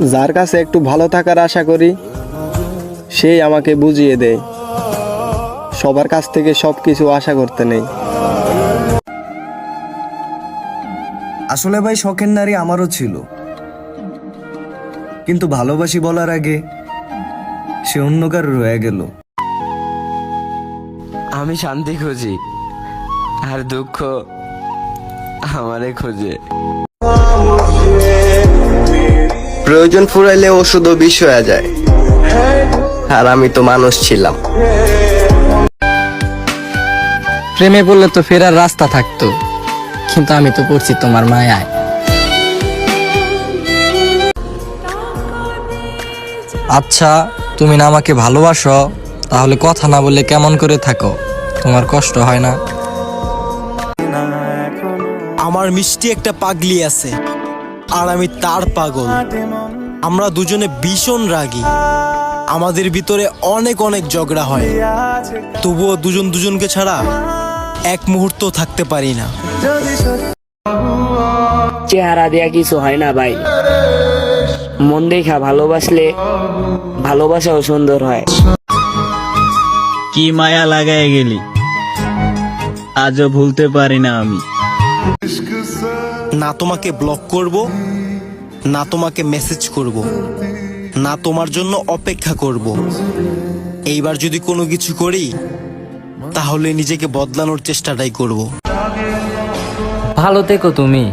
যার কাছে একটু ভালো থাকার আশা করি সেই আমাকে বুঝিয়ে দেয়। সবার কাছ থেকে সব কিছু আশা করতে নেই। আসলে ভাই শখের নারী আমারও ছিল। কিন্তু ভালোবাসি বলার আগে সে অন্য কারও রয়ে গেল। আমি শান্তি খুঁজি আর দুঃখ আমারে খুঁজে। প্রয়োজন ফুরাইলে ওষুধও বিষ হয়ে যায়। আর আমি তো মানুষ ছিলাম। প্রেমে পড়লে তো ফেরার রাস্তা থাকতো। কিন্তু আমি তো পড়ছি তোমার মায়ায়। আচ্ছা তুমি না আমাকে ভালোবাসো তাহলে কথা না বললে কেমন করে থাকো? তোমার কষ্ট হয় না? আমার মিষ্টি একটা পাগলি আছে আর আমি তার পাগল। আমরা দুজনে ভীষণ রাগী। আমাদের ভিতরে অনেক অনেক ঝগড়া হয়। তবুও দুজন দুজনকে ছাড়া এক মুহূর্ত থাকতে পারি না। চেহারা দেয়া কিছু হয় না ভাই। মন দেখা ভালোবাসলে ভালোবাসাও সুন্দর হয়। কি মায়া লাগায় গেলি? আজও ভুলতে পারি না আমি। না তোমাকে ব্লক করব না তোমাকে মেসেজ করব না তোমার জন্য অপেক্ষা করব। এইবার যদি কোনো কিছু করি তাহলে নিজেকে বদলানোর চেষ্টাটাই করব। ভালো থেকো তুমি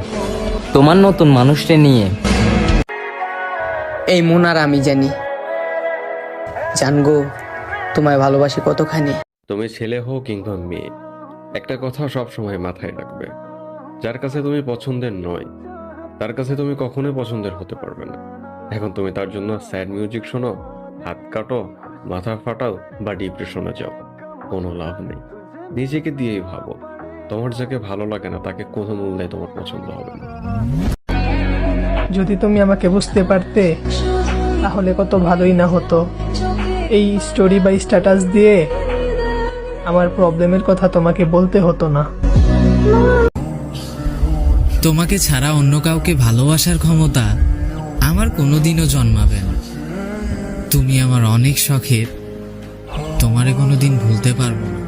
তোমার নতুন মানুষটা নিয়ে। এই মন আর আমি জানি। জানগো তোমায় ভালোবাসি কতখানি? তুমি ছেলে হও কিংবা মেয়ে একটা কথা সব সময় মাথায় রাখবে। যার কাছে তুমি পছন্দের নয় তার কাছে তুমি কখনোই পছন্দের হতে পারবে না। এখন তুমি তার জন্য স্যাড মিউজিক শোনো, হাত কাটো, মাথা ফাটাও বা ডিপ্রেশনে যাও। কোনো লাভ নেই। নিজেকে দিয়েই ভাবো। তোমার যাকে ভালো লাগে না, তাকে কোনো মূল্যে তোমার পছন্দ হবে না। যদি তুমি আমাকে বুঝতে পারতে, তাহলে কত ভালোই না হতো। এই স্টোরি বা স্ট্যাটাস দিয়ে আমার প্রবলেমের কথা তোমাকে বলতে হতো না। তোমাকে ছাড়া অন্য কাউকে ভালোবাসার ক্ষমতা আমার কোনোদিনও জন্মাবে না। তুমি আমার অনেক শখের, তোমারে কোনোদিন ভুলতে পারব না।